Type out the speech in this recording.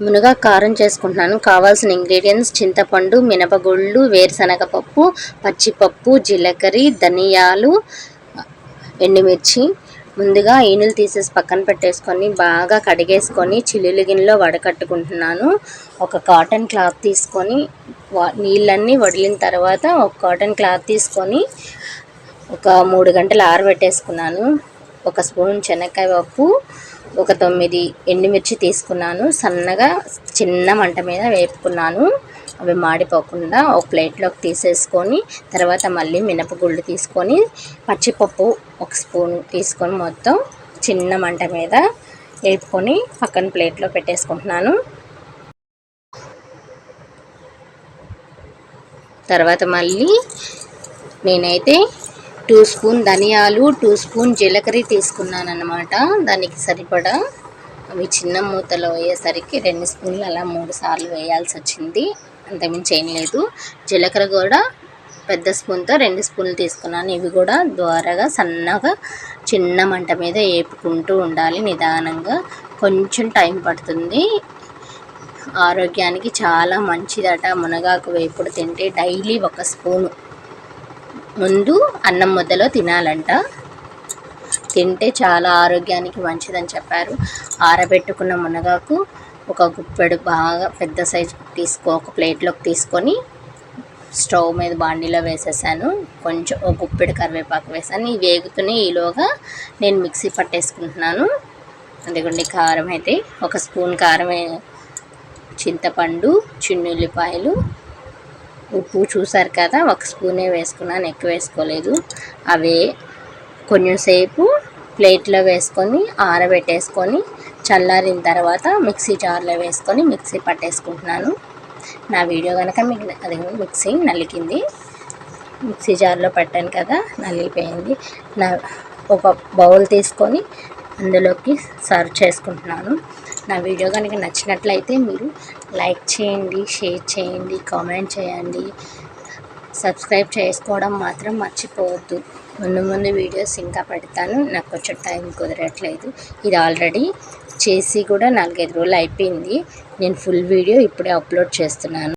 మునగా కారం చేసుకుంటున్నాను. కావాల్సిన ఇంగ్రీడియంట్స్ చింతపండు మినపగుళ్ళు వేరుశనగ పప్పు పచ్చిపప్పు జీలకర్ర ధనియాలు ఎండుమిర్చి. ముందుగా ఈనులు తీసేసి పక్కన పెట్టేసుకొని బాగా కడిగేసుకొని చిల్లులు గిన్నెలో వడకట్టుకుంటున్నాను. ఒక కాటన్ క్లాత్ తీసుకొని వా- నీళ్ళన్నీ వడిలిన తర్వాత ఒక కాటన్ క్లాత్ తీసుకొని ఒక మూడు గంటలు ఆరబెట్టేసుకున్నాను. ఒక స్పూన్ శనక్కాయ పప్పు ఒక తొమ్మిది ఎండుమిర్చి తీసుకున్నాను. సన్నగా చిన్న మంట మీద వేపుకున్నాను. అవి మాడిపోకుండా ఒక ప్లేట్లోకి తీసేసుకొని తర్వాత మళ్ళీ మినపగుళ్ళు తీసుకొని పచ్చిపప్పు ఒక స్పూన్ తీసుకొని మొత్తం చిన్న మంట మీద వేపుకొని పక్కన ప్లేట్లో పెట్టేసుకుంటున్నాను. తర్వాత మళ్ళీ నేనైతే టూ స్పూన్ ధనియాలు టూ స్పూన్ జీలకర్ర తీసుకున్నాను అనమాట దానికి సరిపడా అవి చిన్న మూతలో అయ్యేసరికి రెండు స్పూన్లు అలా మూడు సార్లు వేయాల్సి వచ్చింది. అంతకుమించి ఏం లేదు. జీలకర్ర కూడా పెద్ద స్పూన్తో రెండు స్పూన్లు తీసుకున్నాను. ఇవి కూడా ద్వారగా సన్నగా చిన్న మంట మీద వేపుకుంటూ ఉండాలి నిదానంగా. కొంచెం టైం పడుతుంది. ఆరోగ్యానికి చాలా మంచిదట. మునగాకు వేపుడు తింటే డైలీ ఒక స్పూను. ముందు అన్నం ముద్దలో తినాలంట. తింటే చాలా ఆరోగ్యానికి మంచిదని చెప్పారు. ఆరబెట్టుకున్న మునగాకు ఒక గుప్పెడు బాగా పెద్ద సైజు తీసుకో ఒక ప్లేట్లోకి తీసుకొని స్టవ్ మీద బాండీలో వేసేసాను. కొంచెం ఒక గుప్పెడు కరివేపాకు వేసాను. ఇవి వేగుతూనే ఈలోగా నేను మిక్సీ పట్టేసుకుంటున్నాను. అందుకండి కారం అయితే. ఒక స్పూన్ కారం చింతపండు చిన్నుల్లిపాయలు ఉప్పు చూసారు కదా ఒక స్పూనే వేసుకున్నాను ఎక్కువ వేసుకోలేదు. అవే కొంచెంసేపు ప్లేట్లో వేసుకొని ఆరబెట్టేసుకొని చల్లారిన తర్వాత మిక్సీ జార్లో వేసుకొని మిక్సీ పట్టేసుకుంటున్నాను. నా వీడియో కనుక మీకు అది మిక్సీ నలికింది. మిక్సీ జార్లో పట్టాను కదా నలిగిపోయింది. నా ఒక బౌల్ తీసుకొని అందులోకి సర్వ్ చేసుకుంటున్నాను. నా వీడియో కనుక నచ్చినట్లయితే మీరు లైక్ చేయండి షేర్ చేయండి కామెంట్ చేయండి. సబ్స్క్రైబ్ చేసుకోవడం మాత్రం మర్చిపోవద్దు. ముందు ముందు వీడియోస్ ఇంకా పెడతాను. నాకు కొంచెం టైం కుదరట్లేదు. ఇది ఆల్రెడీ చేసి కూడా నాలుగైదు రోజులు అయిపోయింది. నేను ఫుల్ వీడియో ఇప్పుడే అప్లోడ్ చేస్తున్నాను.